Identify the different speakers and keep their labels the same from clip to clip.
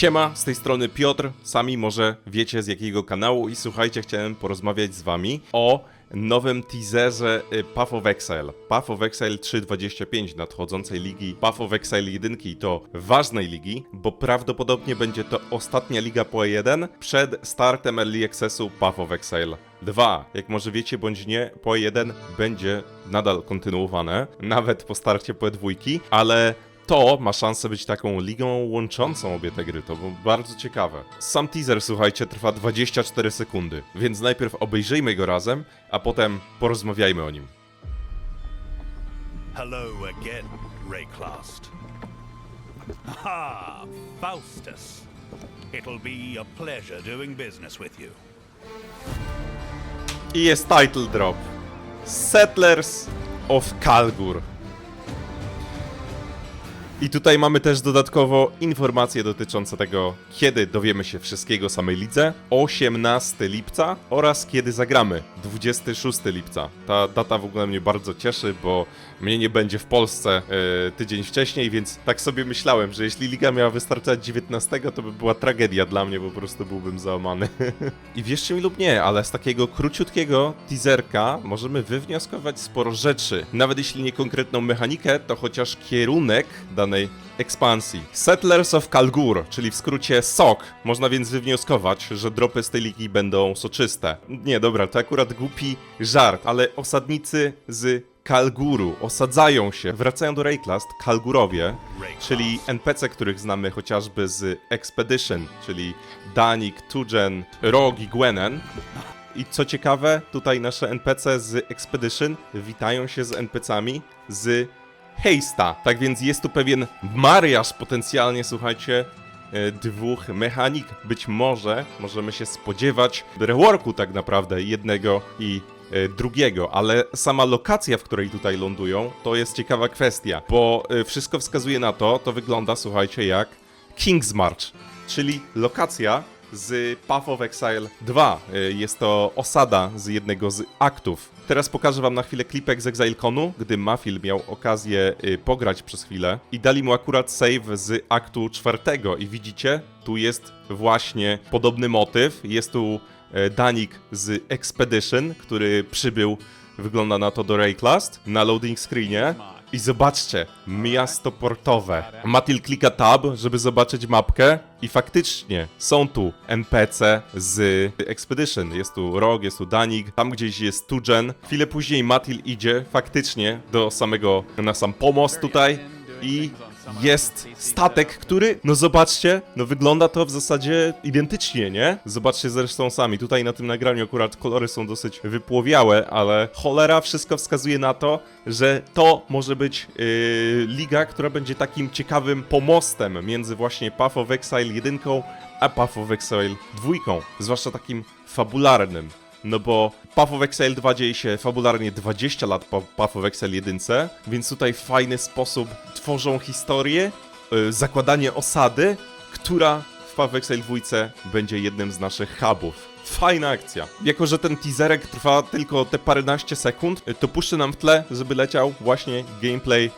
Speaker 1: Siema, z tej strony Piotr, sami może wiecie z jakiego kanału i słuchajcie, chciałem porozmawiać z wami o nowym teaserze y, Path of Exile. Path of Exile 3.25 nadchodzącej ligi Path of Exile 1 i to ważnej ligi, bo prawdopodobnie będzie to ostatnia liga po 1 przed startem Early Accessu Path of Exile 2. Jak może wiecie bądź nie, po 1 będzie nadal kontynuowane, nawet po starcie po 2, ale to ma szansę być taką ligą łączącą obie te gry. To było bardzo ciekawe. Sam teaser, słuchajcie, trwa 24 sekundy, więc najpierw obejrzyjmy go razem, a potem porozmawiajmy o nim.
Speaker 2: Hello again, Rayclast. Ah, Faustus. It'll be a pleasure doing business with you.
Speaker 1: I jest title drop. Settlers of Kalgur. I tutaj mamy też dodatkowo informacje dotyczące tego, kiedy dowiemy się wszystkiego samej lidze. 18 lipca oraz kiedy zagramy. 26 lipca. Ta data w ogóle mnie bardzo cieszy, bo mnie nie będzie w Polsce e, tydzień wcześniej, więc tak sobie myślałem, że jeśli liga miała wystarczać 19, to by była tragedia dla mnie, bo po prostu byłbym załamany. I wierzcie mi lub nie, ale z takiego króciutkiego teaserka możemy wywnioskować sporo rzeczy. Nawet jeśli nie konkretną mechanikę, to chociaż kierunek danej ekspansji. Settlers of Kalgur, czyli w skrócie SOK. Można więc wywnioskować, że dropy z tej ligi będą soczyste. Nie, dobra, to akurat głupi żart, ale osadnicy z Kalguru osadzają się, wracają do Rayclast, Kalgurowie, czyli NPC, których znamy chociażby z Expedition, czyli Danik, Tujen, Rog i Gwenen. I co ciekawe, tutaj nasze NPC z Expedition witają się z NPCami z Heista. Tak więc jest tu pewien mariaż potencjalnie, słuchajcie, e, dwóch mechanik. Być może możemy się spodziewać reworku tak naprawdę jednego i e, drugiego, ale sama lokacja, w której tutaj lądują, to jest ciekawa kwestia, bo e, wszystko wskazuje na to, to wygląda, słuchajcie, jak Kingsmarch, czyli lokacja z Path of Exile 2. Y, Jest to osada z jednego z aktów. Teraz pokażę wam na chwilę klipek z ExileConu, gdy Mafil miał okazję y, pograć przez chwilę i dali mu akurat save z aktu czwartego i widzicie, tu jest właśnie podobny motyw. Jest tu e, Danik z Expedition, który przybył, wygląda na to do Rayclast, na loading screenie. I zobaczcie, miasto portowe. Matil klika tab, żeby zobaczyć mapkę i faktycznie są tu NPC z Expedition. Jest tu Rog, jest tu Danik, tam gdzieś jest Tujen. Chwilę później Matil idzie faktycznie do samego, na sam pomost tutaj i jest statek, który, no zobaczcie, no wygląda to w zasadzie identycznie, nie? Zobaczcie zresztą sami, tutaj na tym nagraniu akurat kolory są dosyć wypłowiałe, ale cholera wszystko wskazuje na to, że to może być yy, liga, która będzie takim ciekawym pomostem między właśnie Path of Exile 1 a Path of Exile 2, zwłaszcza takim fabularnym. No bo Path of Exile 2 dzieje się fabularnie 20 lat po Path of Exile 1, więc tutaj w fajny sposób tworzą historię, yy, zakładanie osady, która w Path of Exile 2 będzie jednym z naszych hubów. Fajna akcja. Jako, że ten teaserek trwa tylko te paręnaście sekund, y, to puszczę nam w tle, żeby leciał właśnie gameplay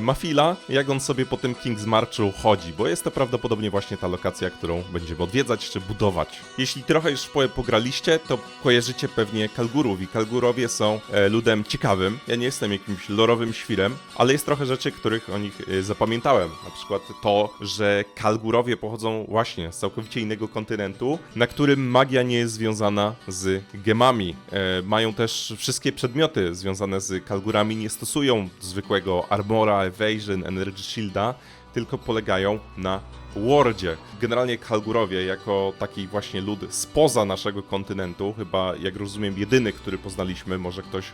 Speaker 1: Mafila, jak on sobie po tym King's Marchu chodzi, bo jest to prawdopodobnie właśnie ta lokacja, którą będziemy odwiedzać czy budować. Jeśli trochę już pograliście, to kojarzycie pewnie Kalgurów i Kalgurowie są e, ludem ciekawym. Ja nie jestem jakimś lorowym świrem, ale jest trochę rzeczy, których o nich e, zapamiętałem. Na przykład to, że Kalgurowie pochodzą właśnie z całkowicie innego kontynentu, na którym magia nie jest związana z gemami. E, mają też wszystkie przedmioty związane z Kalgurami, nie stosują zwykłego armora, evasion, energy shielda, tylko polegają na wardzie. Generalnie Kalgurowie jako taki właśnie lud spoza naszego kontynentu, chyba jak rozumiem jedyny, który poznaliśmy, może ktoś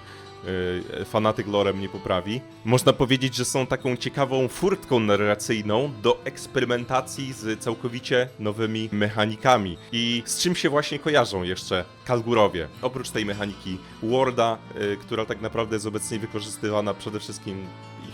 Speaker 1: yy, fanatyk lorem nie poprawi. Można powiedzieć, że są taką ciekawą furtką narracyjną do eksperymentacji z całkowicie nowymi mechanikami. I z czym się właśnie kojarzą jeszcze Kalgurowie? Oprócz tej mechaniki Warda, yy, która tak naprawdę jest obecnie wykorzystywana przede wszystkim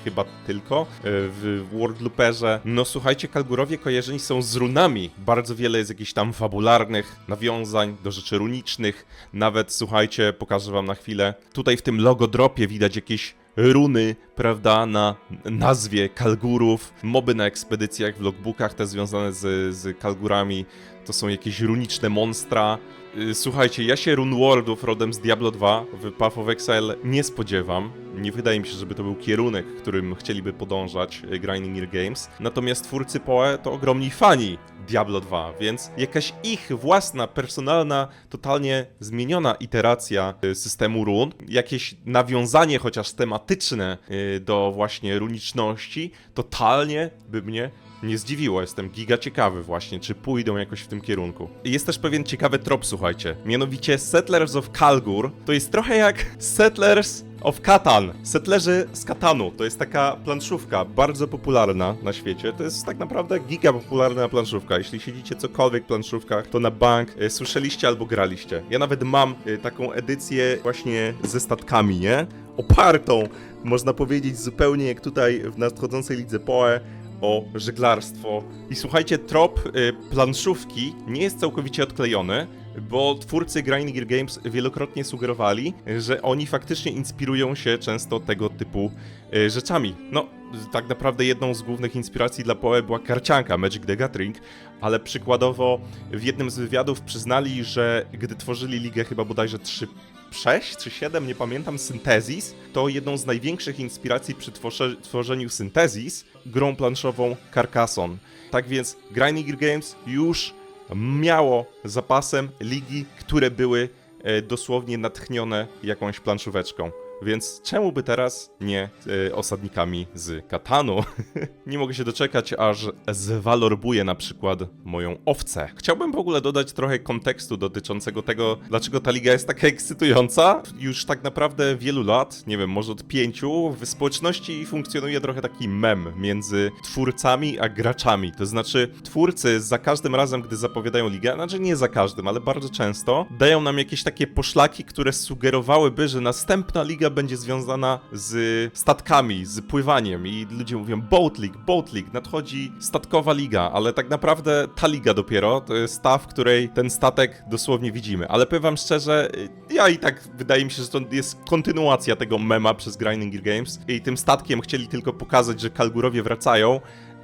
Speaker 1: chyba tylko e, w World Looperze. No słuchajcie, Kalgurowie kojarzeni są z runami. Bardzo wiele jest jakichś tam fabularnych nawiązań do rzeczy runicznych. Nawet słuchajcie, pokażę wam na chwilę. Tutaj w tym logo dropie widać jakieś runy, prawda, na nazwie Kalgurów, moby na ekspedycjach w logbookach te związane z, z Kalgurami, to są jakieś runiczne monstra. Y, Słuchajcie, ja się Runewardów rodem z Diablo 2 w Path of Exile nie spodziewam. Nie wydaje mi się, żeby to był kierunek, którym chcieliby podążać y, Grinding Gear Games. Natomiast twórcy PoE to ogromni fani Diablo 2, więc jakaś ich własna, personalna, totalnie zmieniona iteracja y, systemu run, jakieś nawiązanie chociaż tematyczne do właśnie runiczności, totalnie by mnie nie zdziwiło, jestem giga ciekawy właśnie, czy pójdą jakoś w tym kierunku. Jest też pewien ciekawy trop, słuchajcie. Mianowicie Settlers of Kalgur to jest trochę jak Settlers of Catan. Settlerzy z Katanu. To jest taka planszówka bardzo popularna na świecie. To jest tak naprawdę giga popularna planszówka. Jeśli siedzicie cokolwiek w planszówkach, to na bank e, słyszeliście albo graliście. Ja nawet mam e, taką edycję właśnie ze statkami, nie? Opartą, można powiedzieć, zupełnie jak tutaj w nadchodzącej lidze PoE o żeglarstwo. I słuchajcie, trop y, planszówki nie jest całkowicie odklejony, bo twórcy Grinding Gear Games wielokrotnie sugerowali, że oni faktycznie inspirują się często tego typu y, rzeczami. No, tak naprawdę jedną z głównych inspiracji dla Poe była karcianka Magic the Gathering, ale przykładowo w jednym z wywiadów przyznali, że gdy tworzyli ligę chyba bodajże 3 6 czy 7, nie pamiętam, Syntezis, to jedną z największych inspiracji przy tworze, tworzeniu Syntezis grą planszową Carcassonne. Tak więc Grinding Games już miało zapasem ligi, które były e, dosłownie natchnione jakąś planszóweczką. Więc czemu by teraz nie e, osadnikami z Katanu? nie mogę się doczekać, aż zwalorbuję na przykład moją owcę. Chciałbym w ogóle dodać trochę kontekstu dotyczącego tego, dlaczego ta liga jest taka ekscytująca. Już tak naprawdę wielu lat, nie wiem, może od pięciu, w społeczności funkcjonuje trochę taki mem między twórcami a graczami. To znaczy, twórcy za każdym razem, gdy zapowiadają ligę, znaczy nie za każdym, ale bardzo często, dają nam jakieś takie poszlaki, które sugerowałyby, że następna liga będzie związana z statkami, z pływaniem. I ludzie mówią Boat League, Boat League, nadchodzi statkowa liga, ale tak naprawdę ta liga dopiero to jest ta, w której ten statek dosłownie widzimy. Ale powiem wam szczerze, ja i tak wydaje mi się, że to jest kontynuacja tego mema przez Grinding Gear Games. I tym statkiem chcieli tylko pokazać, że Kalgurowie wracają,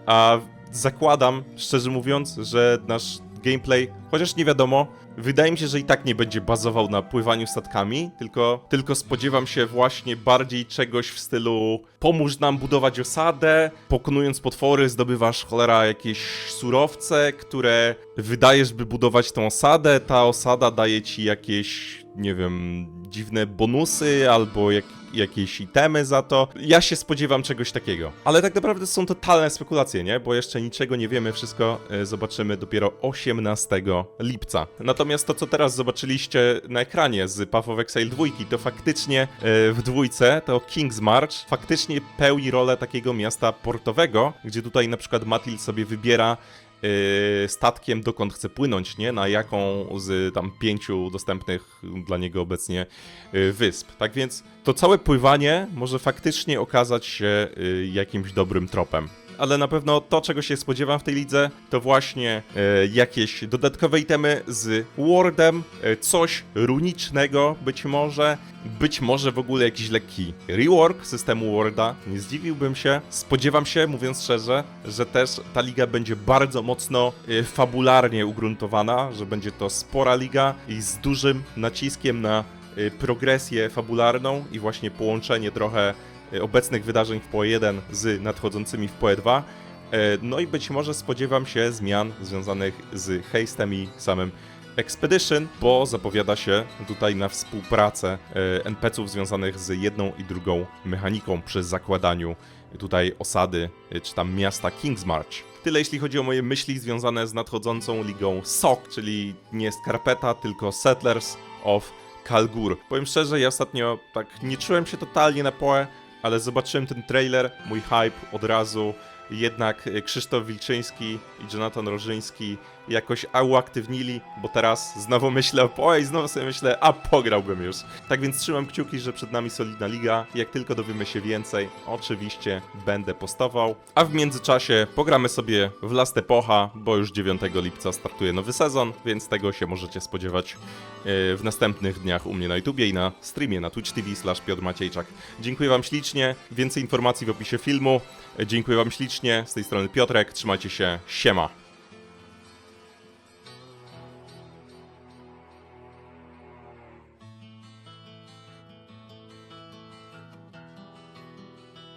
Speaker 1: a zakładam, szczerze mówiąc, że nasz gameplay, chociaż nie wiadomo, wydaje mi się, że i tak nie będzie bazował na pływaniu statkami, tylko, tylko spodziewam się właśnie bardziej czegoś w stylu pomóż nam budować osadę, pokonując potwory zdobywasz cholera jakieś surowce, które wydajesz, by budować tą osadę, ta osada daje ci jakieś, nie wiem, dziwne bonusy albo jak, jakieś itemy za to. Ja się spodziewam czegoś takiego. Ale tak naprawdę są totalne spekulacje, nie? Bo jeszcze niczego nie wiemy, wszystko e, zobaczymy dopiero 18 lipca. Natomiast to, co teraz zobaczyliście na ekranie z Path of Exile 2, to faktycznie e, w dwójce, to King's March faktycznie pełni rolę takiego miasta portowego, gdzie tutaj na przykład Matil sobie wybiera statkiem, dokąd chce płynąć, nie? Na jaką z tam pięciu dostępnych dla niego obecnie yy, wysp. Tak więc to całe pływanie może faktycznie okazać się yy, jakimś dobrym tropem. Ale na pewno to, czego się spodziewam w tej lidze, to właśnie e, jakieś dodatkowe itemy z Wardem, e, coś runicznego być może, być może w ogóle jakiś lekki rework systemu Warda. Nie zdziwiłbym się. Spodziewam się, mówiąc szczerze, że też ta liga będzie bardzo mocno e, fabularnie ugruntowana, że będzie to spora liga i z dużym naciskiem na e, progresję fabularną i właśnie połączenie trochę obecnych wydarzeń w PoE 1 z nadchodzącymi w PoE 2. E, No i być może spodziewam się zmian związanych z Hastem i samym Expedition, bo zapowiada się tutaj na współpracę e, NPC-ów związanych z jedną i drugą mechaniką przy zakładaniu tutaj osady, e, czy tam miasta Kingsmarch. Tyle jeśli chodzi o moje myśli związane z nadchodzącą ligą SOC, czyli nie Skarpeta, tylko Settlers of Kalgur. Powiem szczerze, ja ostatnio tak nie czułem się totalnie na poe, ale zobaczyłem ten trailer, mój hype od razu. Jednak y, Krzysztof Wilczyński i Jonathan Rożyński jakoś uaktywnili, bo teraz znowu myślę, oj, znowu sobie myślę, a pograłbym już. Tak więc trzymam kciuki, że przed nami solidna liga. Jak tylko dowiemy się więcej, oczywiście będę postował. A w międzyczasie pogramy sobie w Last Epocha, bo już 9 lipca startuje nowy sezon, więc tego się możecie spodziewać e, w następnych dniach u mnie na YouTubie i na streamie na Twitch TV slash Piotr Maciejczak. Dziękuję wam ślicznie, więcej informacji w opisie filmu. E, Dziękuję wam ślicznie, z tej strony Piotrek, trzymajcie się, siema.